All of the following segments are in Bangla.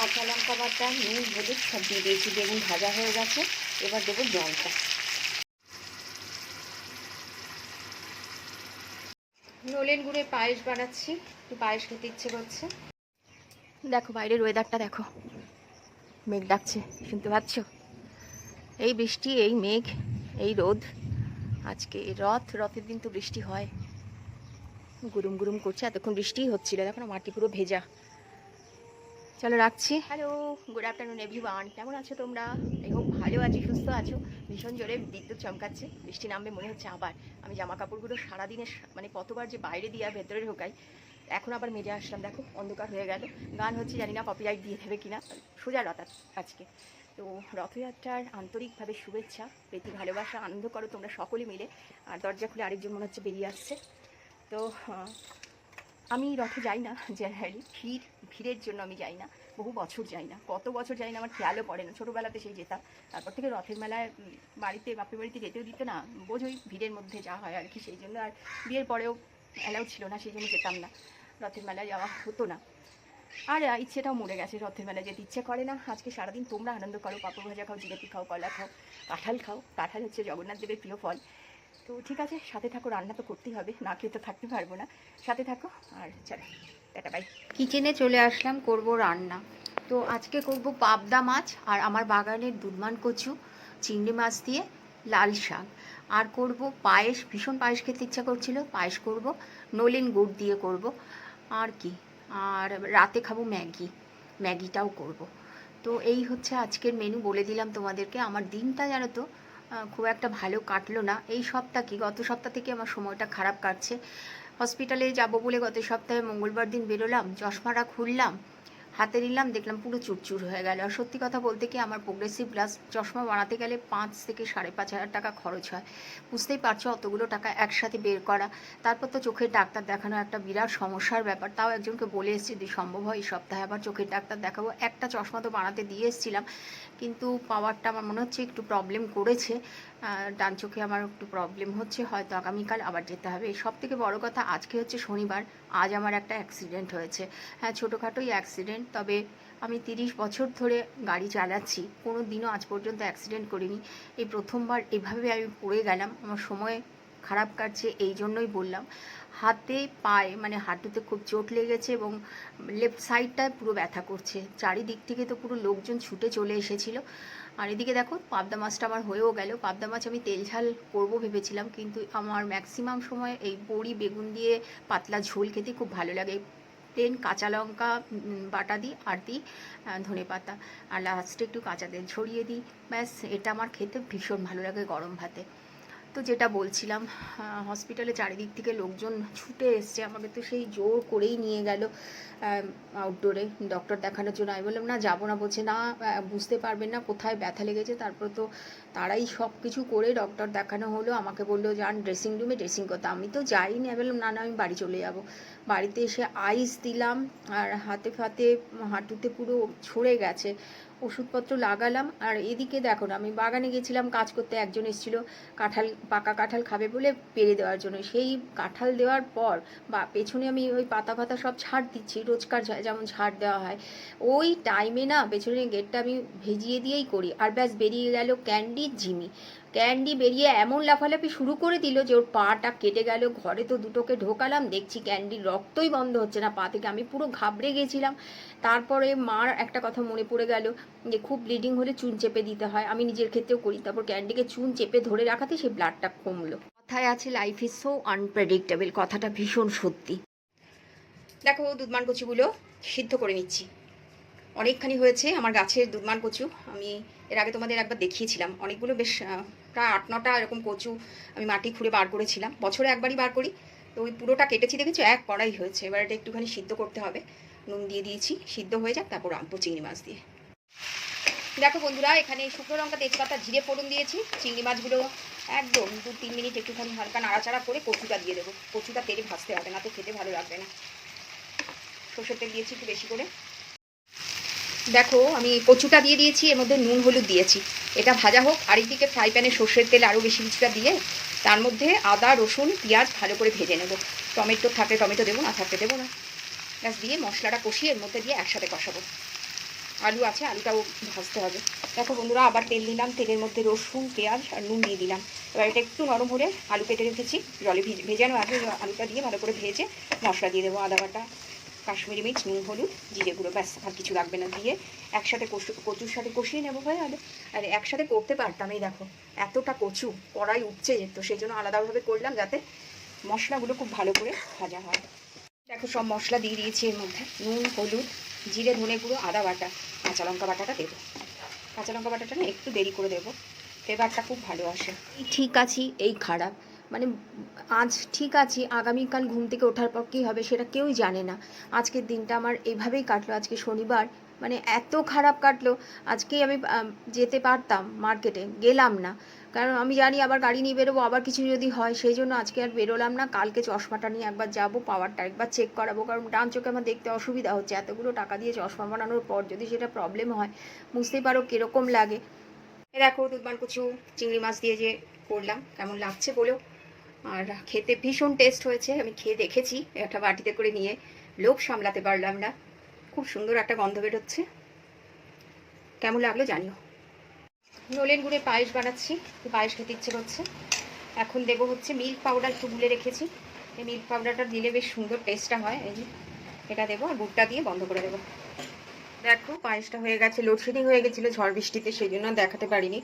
কাঁচা লঙ্কা বাটা, নুন, হলুদ, সব দিয়ে দিয়েছি। বেগুন ভাজা হয়ে গেছে। এবার দেবো জলটা। নলেন গুড়ে পায়েস বানাচ্ছি। একটু পায়েস খেতে ইচ্ছে করছে। দেখো, বাইরের ওয়েদারটা দেখো। মেঘ ডাকছে, শুনতে পাচ্ছ? এই বৃষ্টি, এই মেঘ, এই রোদ। আজকে রথ, রথের দিন তো বৃষ্টি হয়। গুরুম গুরুম করছে। এতক্ষণ বৃষ্টিই হচ্ছিল। দেখো না, মাটি পুরো ভেজা। চলো রাখছি। হ্যালো গুড আফটারনুন এভরিওয়ান কেমন আছো তোমরা? এই হোক ভালো আছি, সুস্থ আছো। ভীষণ জোরে বিদ্যুৎ চমকাচ্ছে, বৃষ্টি নামবে মনে হচ্ছে আবার। আমি জামা কাপড়গুলো সারাদিনে মানে কতবার যে বাইরে দিয়ে ভেতরে ঢোকাই, এখন আবার মেজে আসলাম। দেখো, অন্ধকার হয়ে গেল। গান হচ্ছে, জানি না কপিরাইট দিয়ে দেবে কিনা। সোজা রথ আজকে। তো রথযাত্রার আন্তরিকভাবে শুভেচ্ছা, প্রীতি, ভালোবাসা, আনন্দ করো তোমরা সকলে মিলে। আর দরজা খুলে আরেকজন মনে হচ্ছে বেরিয়ে আসছে। তো আমি রথে যাই না, জেনারেলি। ভিড়, ভিড়ের জন্য আমি যাই না, বহু বছর যাই না, কত বছর যাই না, আমার খেয়ালও পড়ে না। ছোটোবেলাতে সেই যেতাম। তারপর থেকে রথের মেলায় বাড়িতে, বাপের বাড়িতে যেতেও দিত না বোঝোই ভিড়ের মধ্যে যা হয় আর কি, সেই জন্য আর বিয়ের পরেও অ্যালাউ ছিল না, সেই জন্য যেতাম না। রথের মেলায় যাওয়া হতো না। আর ইচ্ছেটাও মরে গেছে রথের মেলায় যেতে। ইচ্ছে করে না, আজকে সারাদিন তোমরা আনন্দ করো, পাপড় ভাজা খাও, জিলেপি খাও, কলা খাও, কাঁঠাল খাও। কাঁঠাল হচ্ছে জগন্নাথ দেবের প্রিয় ফল। তো ঠিক আছে, সাথে থাকো, রান্না তো করতেই হবে, না খেয়ে তো থাকতে পারব না। সাথে থাকো, আর চলো, টাটা বাই কিচেনে চলে আসলাম, করব রান্না। তো আজকে করব পাবদা মাছ আর আমার বাগানের দুধমান কচু, চিংড়ি মাছ দিয়ে লাল শাক। আর করব পায়েস, ভীষণ পায়েস খেতে ইচ্ছা করছিল, পায়েস করব, নলেন গুড় দিয়ে করব। আর কি, আর রাতে খাব ম্যাগি, ম্যাগিটাও করব। তো এই হচ্ছে আজকের মেনু বলে দিলাম তোমাদেরকে। আমার দিনটা জানো তো খুব একটা ভালো কাটলো না। এই সপ্তাহ কি? গত সপ্তাহ থেকে আমার সময়টা খারাপ কাটছে। হসপিটালে যাব বলে গত সপ্তাহে মঙ্গলবার দিন বেরোলাম, চশমাটা খুললাম হাতে নিলাম, দেখলাম পুরো চুরচুর হয়ে গেল। আর সত্যি কথা বলতে কি, আমার প্রোগ্রেসিভ গ্লাস চশমা বানাতে গেলে পাঁচ থেকে সাড়ে পাঁচ হাজার টাকা খরচ হয়। বুঝতেই পারছ, অতগুলো টাকা একসাথে বের করা। তারপর তো চোখের ডাক্তার দেখানো একটা বিরাট সমস্যার ব্যাপার। তাও একজনকে বলে এসেছি, যদি সম্ভব হয়, এই সপ্তাহে আবার চোখের ডাক্তার দেখাবো। একটা চশমা তো বানাতে দিয়ে এসেছিলাম, কিন্তু পাওয়ারটা আমার মনে হচ্ছে একটু প্রবলেম করেছে। ডান চোখে আমার একটু প্রবলেম হচ্ছে, হয়তো আগামীকাল আবার যেতে হবে। সব থেকে বড় কথা, আজকে হচ্ছে শনিবার, আজ আমার একটা অ্যাক্সিডেন্ট হয়েছে। হ্যাঁ ছোটোখাটোই অ্যাক্সিডেন্ট তবে আমি তিরিশ বছর ধরে গাড়ি চালাচ্ছি। কোনো দিনও আজ পর্যন্ত অ্যাক্সিডেন্ট করিনি। এই প্রথমবার এভাবে আমি পড়ে গেলাম। আমার সময় খারাপ কাটছে এই জন্যই বললাম। হাতে পায়ে মানে হাঁটুতে খুব চোট লেগেছে এবং লেফট সাইডটায় পুরো ব্যথা করছে। চারিদিক থেকে তো পুরো লোকজন ছুটে চলে এসেছিল। আর এদিকে দেখো, পাবদা মাছটা আমার হয়েও গেল। পাবদা মাছ আমি তেল ঝাল করব ভেবেছিলাম, কিন্তু আমার ম্যাক্সিমাম সময় এই বড়ি, বেগুন দিয়ে পাতলা ঝোল খেতে খুব ভালো লাগে। প্লেন কাঁচা লঙ্কা বাটা দিই আর দিই ধনে পাতা। আর লাস্টে একটু কাঁচা তেল ছড়িয়ে দিই। ব্যাস, এটা আমার খেতে ভীষণ ভালো লাগে গরম ভাতে। তো যেটা বলছিলাম হসপিটালে চারিদিক থেকে লোকজন ছুটে এসছে। আমাকে তো সেই জোর করেই নিয়ে গেল আউটডোরে ডক্টর দেখানোর জন্য আমি বললাম, না, যাব না। বলছে, না বুঝতে পারবেন না কোথায় ব্যথা লেগেছে। তারপর তো তারাই সব কিছু করে ডক্টর দেখানো হলো। আমাকে বলল, যান ড্রেসিং রুমে ড্রেসিং করতে। আমি তো যাইনি। আমি বললাম, না না, আমি বাড়ি চলে যাব। বাড়িতে এসে আইস দিলাম, আর হাতে ফাতে হাঁটুতে পুরো ছড়ে গেছে। ওষুধপত্র লাগালাম, আর এদিকে দেখো না, আমি বাগানে গেছিলাম, কাজ করতে একজন এসেছিল, কাঁঠাল, পাকা কাঁঠাল খাবে বলে পেরে দেওয়ার জন্য। সেই কাঁঠাল দেওয়ার পর বা পেছনে আমি ওই পাতা পাতা সব ছাড় দিচ্ছি, রোজকার যেমন ছাড় দেওয়া হয়। ওই টাইমে না, পেছনের গেটটা আমি ভেজিয়ে দিয়েই করি, আর ব্যাস বেরিয়ে গেল ক্যান্ডি জিমি ক্যান্ডি বেরিয়ে এমন লাফালাফি শুরু করে দিল যে ওর পাটা কেটে গেল ঘরে তো দুটোকে ঢোকালাম দেখছি ক্যান্ডির রক্তই বন্ধ হচ্ছে না পা থেকে আমি পুরো ঘাবড়ে গেছিলাম। তারপরে মার একটা কথা মনে পড়ে গেল যে খুব ব্লিডিং হলে চুন চেপে দিতে হয় আমি নিজের ক্ষেত্রেও করি তারপর ক্যান্ডিকে চুন চেপে ধরে রাখাতে সেই ব্লাডটা কমলো। কথায় আছে লাইফ ইজ সো আনপ্রেডিক্টেবল কথাটা ভীষণ সত্যি। দেখো দুধমান কচুগুলো সিদ্ধ করে নিচ্ছি। অনেকখানি হয়েছে আমার গাছের দুধমান কচু আমি এর আগে তোমাদের একবার দেখিয়েছিলাম অনেকগুলো বেশ প্রায় আট নটা এরকম কচু আমি মাটি খুঁড়ে বার করেছিলাম। বছরে একবারই বার করি। তো ওই পুরোটা কেটেছি দেখেছ? এক কড়াই হয়েছে। এবার এটা একটুখানি সিদ্ধ করতে হবে। নুন দিয়ে দিয়েছি। সিদ্ধ হয়ে যাক, তারপর রাখব চিংড়ি মাছ দিয়ে। দেখো বন্ধুরা, এখানে শুকনো লঙ্কা, তেজপাতা, জিরে ফোড়ন দিয়েছি। চিংড়ি মাছগুলো একদম দু তিন মিনিট একটুখানি হালকা নাড়াচাড়া করে কচুটা দিয়ে দেবো। কচুটা তেলে ভাজতে হবে না তো, খেতে ভালো লাগবে না। সর্ষের তেল দিয়েছি একটু বেশি করে। দেখো, আমি কচুটা দিয়ে দিয়েছি, এর মধ্যে নুন, হলুদ দিয়েছি। এটা ভাজা হোক, আর এইদিকে ফ্রাই প্যানে সর্ষের তেল আরও বেশি কিছুটা দিয়ে, তার মধ্যে আদা, রসুন, পেঁয়াজ ভালো করে ভেজে নেব। টমেটো থাকলে টমেটো দেবো, না থাকলে দেবো না। ব্যাস, দিয়ে মশলাটা কষিয়ে এর মধ্যে দিয়ে একসাথে কষাবো। আলু আছে, আলুটাও ভাজতে হবে। দেখো বন্ধুরা, আবার তেল দিলাম তেলের মধ্যে রসুন, পেঁয়াজ আর নুন দিয়ে দিলাম। এবার এটা একটু নরম হলে আলু কেটে রেখেছি, জলে ভিজে ভেজানো আগে আলুটা দিয়ে ভালো করে ভেজে মশলা দিয়ে দেবো আদা বাটা। কাশ্মীরি মির্চ নুন, হলুদ, জিরে গুঁড়ো, ব্যাস, আর কিছু লাগবে না দিয়ে একসাথে কচু কচুর সাথে কষিয়ে নেব ভাই আর আর একসাথে করতে পারতাম এই দেখো, এতটা কচু, কড়াই উঠছে যেত সেই জন্য আলাদাভাবে করলাম যাতে মশলাগুলো খুব ভালো করে ভাজা হয়। দেখো সব মশলা দিয়ে দিয়েছি এর মধ্যে, নুন, হলুদ, জিরে, ধনে গুঁড়ো, আদা বাটা, কাঁচা লঙ্কা বাটাটা দেবো। কাঁচা লঙ্কা বাটাটা না একটু দেরি করে দেবো, ফ্লেভারটা খুব ভালো আসে। ঠিক আছি, এই খারাপ। মানে আজ ঠিক আছি, আগামীকাল ঘুম থেকে ওঠার পর কী হবে সেটা কেউই জানে না। আজকের দিনটা আমার এভাবেই কাটলো, আজকে শনিবার মানে এত খারাপ কাটলো, আজকেই আমি যেতে পারতাম মার্কেটে, গেলাম না। কারণ আমি জানি আবার গাড়ি নিয়ে বেরোবো, আবার কিছু যদি হয়, সেই জন্য আজকে আর বেরোলাম না। কালকে চশমাটা নিয়ে একবার যাব, পাওয়ারটা একবার চেক করাবো, কারণ ডান চোখে আমার দেখতে অসুবিধা হচ্ছে। এতগুলো টাকা দিয়ে চশমা বানানোর পর যদি সেটা প্রবলেম হয়, বুঝতেই পারো কীরকম লাগে। দেখো দুধবান কিছু চিংড়ি মাছ দিয়ে যে করলাম, কেমন লাগছে বলেও আর খেতে ভীষণ টেস্ট হয়েছে। আমি খেয়ে দেখেছি, একটা বাটিতে করে নিয়ে লোভ সামলাতে পারলাম না। খুব সুন্দর একটা গন্ধ বেরোচ্ছে। কেমন লাগল জানিও। নলেন গুড়ে পায়েস বানাচ্ছি পায়েস খেতে ইচ্ছে করছে। এখন দেবো হচ্ছে মিল্ক পাউডার একটু গুলে রেখেছি। এই মিল্ক পাউডারটা দিলে বেশ সুন্দর টেস্টটা হয়, এই এটা দেবো আর গুড়টা দিয়ে বন্ধ করে দেবো। দেখো, পায়েসটা হয়ে গেছে লোডশেডিং হয়ে গেছিল, ঝড় বৃষ্টিতে সেই জন্য দেখাতে পারিনি।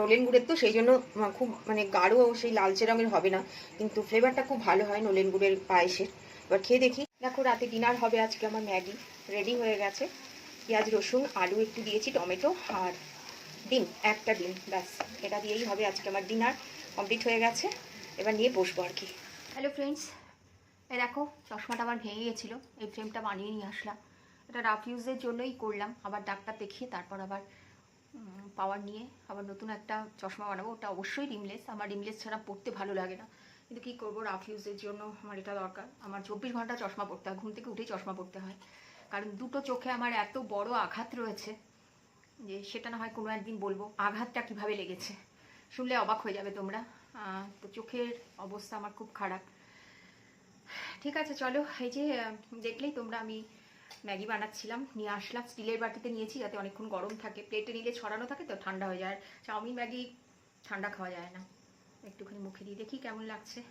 নলেন গুড়ের তো সেই জন্য খুব মানে গাঢ়, সেই লালচে রঙের হবে না, কিন্তু ফ্লেভারটা খুব ভালো হয় নলেন গুড়ের পায়েসের। এবার খেয়ে দেখি। দেখো, রাতে ডিনার হবে আজকে আমার ম্যাগি। রেডি হয়ে গেছে। পেঁয়াজ, রসুন, আলু একটু দিয়েছি, টমেটো আর ডিম, একটা ডিম, ব্যাস। এটা দিয়েই হবে আজকে আমার ডিনার কমপ্লিট হয়ে গেছে। এবার নিয়ে বসবো আর কি। হ্যালো ফ্রেন্ডস এই দেখো, চশমাটা আমার ভেঙে গেছিল, এই ফ্রেমটা বানিয়ে নিয়ে আসলাম। এটা রাফ ইউজের জন্যই করলাম। আবার ডাক্তার দেখিয়ে তারপর আবার পাওয়ার নিয়ে আবার নতুন একটা চশমা বানাবো। ওটা অবশ্যই রিমলেস আমার রিমলেস ছাড়া পড়তে ভালো লাগে না। কিন্তু কী করব? রাফ ইউজের জন্য আমার এটা দরকার। আমার চব্বিশ ঘণ্টা চশমা পড়তে হয়। ঘুম থেকে উঠেই চশমা পড়তে হয়। কারণ দুটো চোখে আমার এত বড় আঘাত রয়েছে যে সেটা না হয় কোনো একদিন বলব, আঘাতটা কীভাবে লেগেছে? শুনলে অবাক হয়ে যাবে তোমরা। তো চোখের অবস্থা আমার খুব খারাপ। ঠিক আছে, চলো। এই যে দেখলেই তোমরা আমি ম্যাগি বানাচ্ছিলাম, নিয়ে আসলাম, স্টিলের বাটিতে নিয়েছি, যাতে অনেকক্ষণ গরম থাকে। প্লেটে নিলে ছড়ানো থাকে তো ঠান্ডা হয়ে যায়। আর চাউমিন, ম্যাগি, ঠান্ডা খাওয়া যায় না। একটুখানি মুখে দিয়ে দেখি কেমন লাগছে।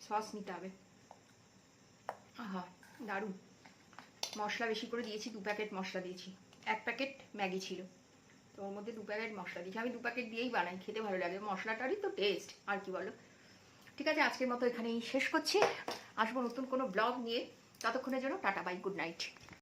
সস নিতে হবে। আহা, দারুণ। মশলা বেশি করে দিয়েছি, দু প্যাকেট মশলা দিয়েছি। এক প্যাকেট ম্যাগি ছিল। তো ওর মধ্যে দু প্যাকেট মশলা দিয়েছি। আমি দু প্যাকেট দিয়েই বানাই, খেতে ভালো লাগে। মশলাটারই তো টেস্ট আর কি বলো? ঠিক আছে, আজকের মতো এখানেই শেষ করছি। আসব নতুন কোনো ব্লগ নিয়ে। ততক্ষণের জন্য টাটা, বাই, গুড নাইট।